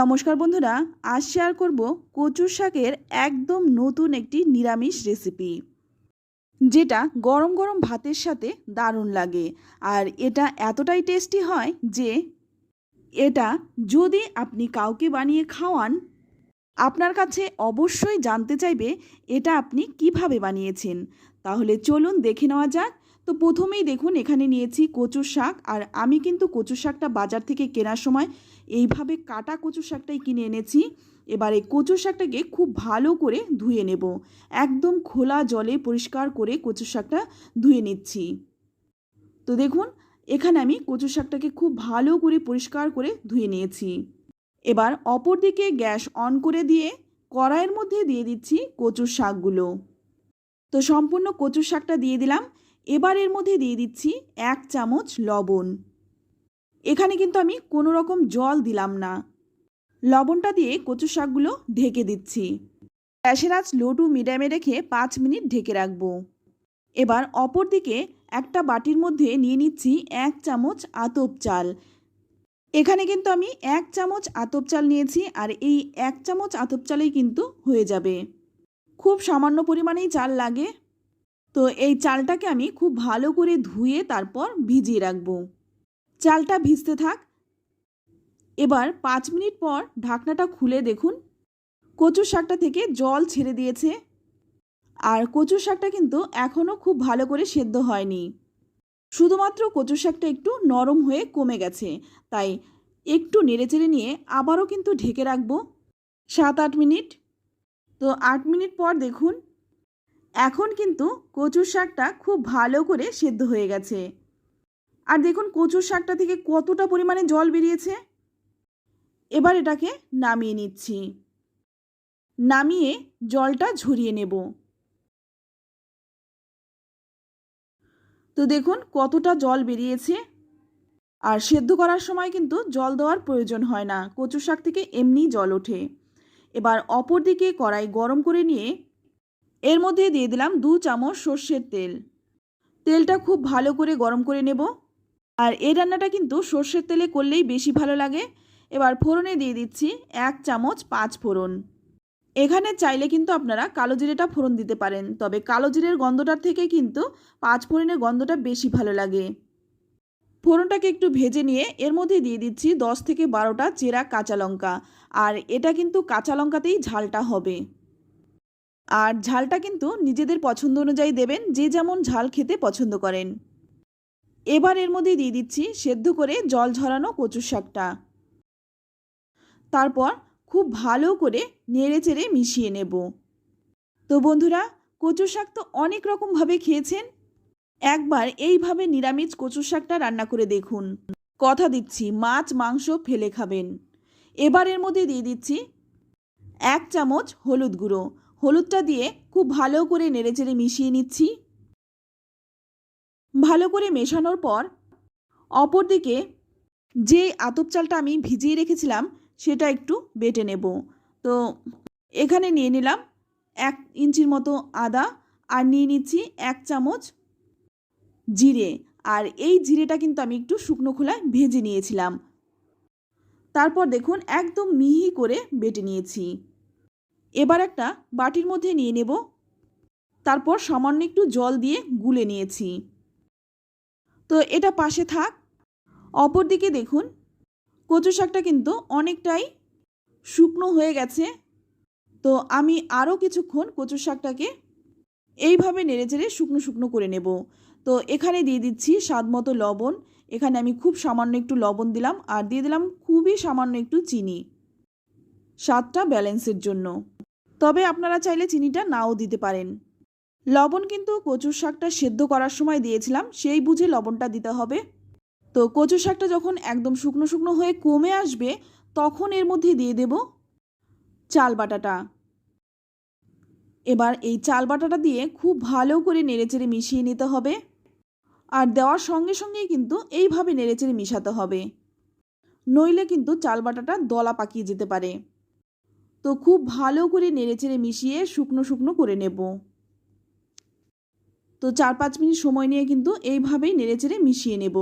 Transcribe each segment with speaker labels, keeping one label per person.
Speaker 1: নমস্কার বন্ধুরা, আজ শেয়ার করব কচুর শাকের একদম নতুন একটি নিরামিষ রেসিপি যেটা গরম গরম ভাতের সাথে দারুণ লাগে। আর এটা এতটাই টেস্টি হয় যে, এটা যদি আপনি কাউকে বানিয়ে খাওয়ান, আপনার কাছে অবশ্যই জানতে চাইবে এটা আপনি কীভাবে বানিয়েছেন। তাহলে চলুন দেখে নেওয়া যাক তো প্রথমেই দেখুন, এখানে নিয়েছি কচুর শাক। আর আমি কিন্তু কচুর শাকটা বাজার থেকে কেনার সময় এইভাবে কাটা কচু শাকটাই কিনে এনেছি। এবার এই কচু শাকটাকে খুব ভালো করে ধুয়ে নেব। একদম খোলা জলে পরিষ্কার করে কচু শাকটা ধুয়ে নিচ্ছি। তো দেখুন, এখানে আমি কচু শাকটাকে খুব ভালো করে পরিষ্কার করে ধুয়ে নিয়েছি। এবার অপর দিকে গ্যাস অন করে দিয়ে কড়াইয়ের মধ্যে দিয়ে দিচ্ছি কচুর শাকগুলো। তো সম্পূর্ণ কচুর শাকটা দিয়ে দিলাম। এবার এর মধ্যে দিয়ে দিচ্ছি এক চামচ লবণ। এখানে কিন্তু আমি কোনো রকম জল দিলাম না। লবণটা দিয়ে কচু শাকগুলো ঢেকে দিচ্ছি। গ্যাসের আঁচ লো টু মিডিয়ামে রেখে পাঁচ মিনিট ঢেকে রাখব। এবার অপর দিকে একটা বাটির মধ্যে নিয়ে নিচ্ছি এক চামচ আতপ চাল। এখানে কিন্তু আমি এক চামচ আতপ চাল নিয়েছি আর এই এক চামচ আতপ চালেই কিন্তু হয়ে যাবে। খুব সামান্য পরিমাণেই চাল লাগে তো এই চালটাকে আমি খুব ভালো করে ধুয়ে তারপর ভিজিয়ে রাখব। চালটা ভিজতে থাক। এবার পাঁচ মিনিট পর ঢাকনাটা খুলে দেখুন। কচুর শাকটা থেকে জল ছেড়ে দিয়েছে। আর কচুর শাকটা কিন্তু এখনও খুব ভালো করে সেদ্ধ হয়নি। শুধুমাত্র কচুর শাকটা একটু নরম হয়ে কমে গেছে। তাই একটু নেড়েচেড়ে নিয়ে আবারও কিন্তু ঢেকে রাখব। সাত আট মিনিট। তো আট মিনিট পর দেখুন এখন কিন্তু কচুর শাকটা খুব ভালো করে সেদ্ধ হয়ে গেছে। আর দেখুন কচুর শাকটা থেকে কতটা পরিমাণে জল বেরিয়েছে। এবার এটাকে নামিয়ে নিচ্ছি। নামিয়ে জলটা ঝরিয়ে নেব। তো দেখুন কতটা জল বেরিয়েছে। আর সেদ্ধ করার সময় কিন্তু জল দেওয়ার প্রয়োজন হয় না। কচু শাক থেকে এমনি জল ওঠে। এবার অপর দিকে কড়াই গরম করে নিয়ে এর মধ্যে দিয়ে দিলাম দু চামচ সর্ষের তেল। তেলটা খুব ভালো করে গরম করে নেব। আর এই রান্নাটা কিন্তু সর্ষের তেলে করলেই বেশি ভালো লাগে। এবার ফোড়নে দিয়ে দিচ্ছি এক চামচ পাঁচ ফোড়ন। এখানে চাইলে কিন্তু আপনারা কালো জিরেটা ফোড়ন দিতে পারেন, তবে কালো জিরের গন্ধটার থেকে কিন্তু পাঁচ ফোড়নের গন্ধটা বেশি ভালো লাগে। ফোড়নটাকে একটু ভেজে নিয়ে এর মধ্যে দিয়ে দিচ্ছি দশ থেকে বারোটা চেরা কাঁচা লঙ্কা। আর এটা কিন্তু কাঁচা লঙ্কাতেই ঝালটা হবে। আর ঝালটা কিন্তু নিজেদের পছন্দ অনুযায়ী দেবেন, যে যেমন ঝাল খেতে পছন্দ করেন। এবার এর মধ্যে দিয়ে দিচ্ছি সেদ্ধ করে জল ঝরানো কচু শাকটা। তারপর খুব ভালো করে নেড়ে চেড়ে মিশিয়ে নেব। তো বন্ধুরা কচু শাক তো অনেক রকমভাবে খেয়েছেন। একবার এইভাবে নিরামিষ কচু শাকটা রান্না করে দেখুন। কথা দিচ্ছি, মাছ, মাংস ফেলে খাবেন। এবার এর মধ্যে দিয়ে দিচ্ছি এক চামচ হলুদ গুঁড়ো হলুদটা দিয়ে খুব ভালো করে নেড়েচেড়ে মিশিয়ে নিচ্ছি। ভালো করে মেশানোর পর অপর দিকে যে আতপ চালটা আমি ভিজিয়ে রেখেছিলাম, সেটা একটু বেটে নেব। তো এখানে নিয়ে নিলাম এক ইঞ্চির মতো আদা আর নিয়ে নিচ্ছি এক চামচ জিরে। আর এই জিরেটা কিন্তু আমি একটু শুকনো খোলায় ভেজে নিয়েছিলাম। তারপর দেখুন একদম মিহি করে বেটে নিয়েছি। এবার একটা বাটির মধ্যে নিয়ে নেব। তারপর সামান্য একটু জল দিয়ে গুলে নিয়েছি। তো এটা পাশে থাক। অপর দিকে দেখুন, কচু শাকটা কিন্তু অনেকটাই শুকনো হয়ে গেছে। তো আমি আরও কিছুক্ষণ কচু শাকটাকে এইভাবে নেড়ে চেড়ে শুকনো শুকনো করে নেব। তো এখানে দিয়ে দিচ্ছি স্বাদ মতো লবণ। এখানে আমি খুব সামান্য একটু লবণ দিলাম আর দিয়ে দিলাম খুবই সামান্য একটু চিনি। স্বাদটা ব্যালেন্সের জন্য। তবে আপনারা চাইলে চিনিটা নাও দিতে পারেন। লবণ কিন্তু কচুর শাকটা সেদ্ধ করার সময় দিয়েছিলাম, সেই বুঝে লবণটা দিতে হবে। তো কচু শাকটা যখন একদম শুকনো শুকনো হয়ে কমে আসবে, তখন এর মধ্যে দিয়ে দেব চাল বাটাটা। এবার এই চাল বাটাটা দিয়ে খুব ভালো করে নেড়েচেড়ে মিশিয়ে নিতে হবে। আর দেওয়ার সঙ্গে সঙ্গেই কিন্তু এইভাবে নেড়েচেড়ে মিশাতে হবে। নইলে কিন্তু চাল বাটাটা দলা পাকিয়ে যেতে পারে। তো খুব ভালো করে নেড়েচেড়ে মিশিয়ে শুকনো শুকনো করে নেব। তো চার পাঁচ মিনিট সময় নিয়ে কিন্তু এইভাবেই নেড়েচেড়ে মিশিয়ে নেব।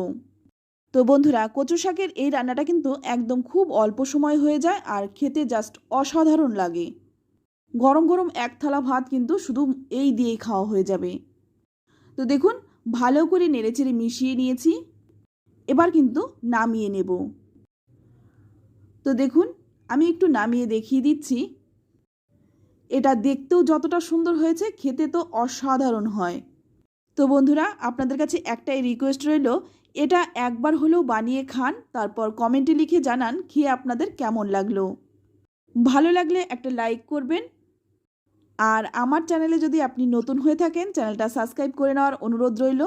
Speaker 1: তো বন্ধুরা, কচু শাকের এই রান্নাটা কিন্তু একদম খুব অল্প সময় হয়ে যায় আর খেতে জাস্ট অসাধারণ লাগে। গরম গরম এক থালা ভাত কিন্তু শুধু এই দিয়েই খাওয়া হয়ে যাবে। তো দেখুন, ভালো করে নেড়েচেড়ে মিশিয়ে নিয়েছি। এবার কিন্তু নামিয়ে নেব। তো দেখুন আমি একটু নামিয়ে দেখিয়ে দিচ্ছি। এটা দেখতেও যতটা সুন্দর হয়েছে, খেতে তো অসাধারণ হয়। তো বন্ধুরা, আপনাদের কাছে একটাই রিকোয়েস্ট রইল, এটা একবার হলেও বানিয়ে খান, তারপর কমেন্টে লিখে জানান খেয়ে আপনাদের কেমন লাগল। ভালো লাগলে একটা লাইক করবেন। আর আমার চ্যানেলে যদি আপনি নতুন হয়ে থাকেন চ্যানেলটা সাবস্ক্রাইব করে নেওয়ার অনুরোধ রইল।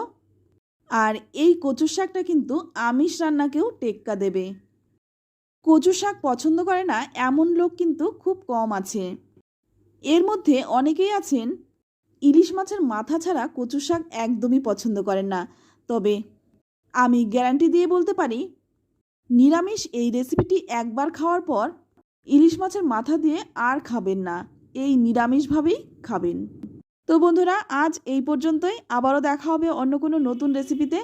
Speaker 1: আর এই কচুর শাকটা কিন্তু আমিষ রান্নাকেও টেক্কা দেবে। কচু শাক পছন্দ করে না, এমন লোক কিন্তু খুব কম আছে। এর মধ্যে অনেকেই আছেন, ইলিশ মাছের মাথা ছাড়া কচু শাক একদমই পছন্দ করেন না। তবে আমি গ্যারান্টি দিয়ে বলতে পারি, নিরামিষ এই রেসিপিটি একবার খাওয়ার পর ইলিশ মাছের মাথা দিয়ে আর খাবেন না, এই নিরামিষভাবেই খাবেন। তো বন্ধুরা, আজ এই পর্যন্তই। আবারও দেখা হবে অন্য কোনো নতুন রেসিপিতে।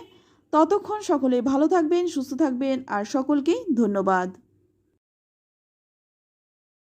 Speaker 1: ততক্ষণ সকলে ভালো থাকবেন, সুস্থ থাকবেন, আর সকলকেই ধন্যবাদ।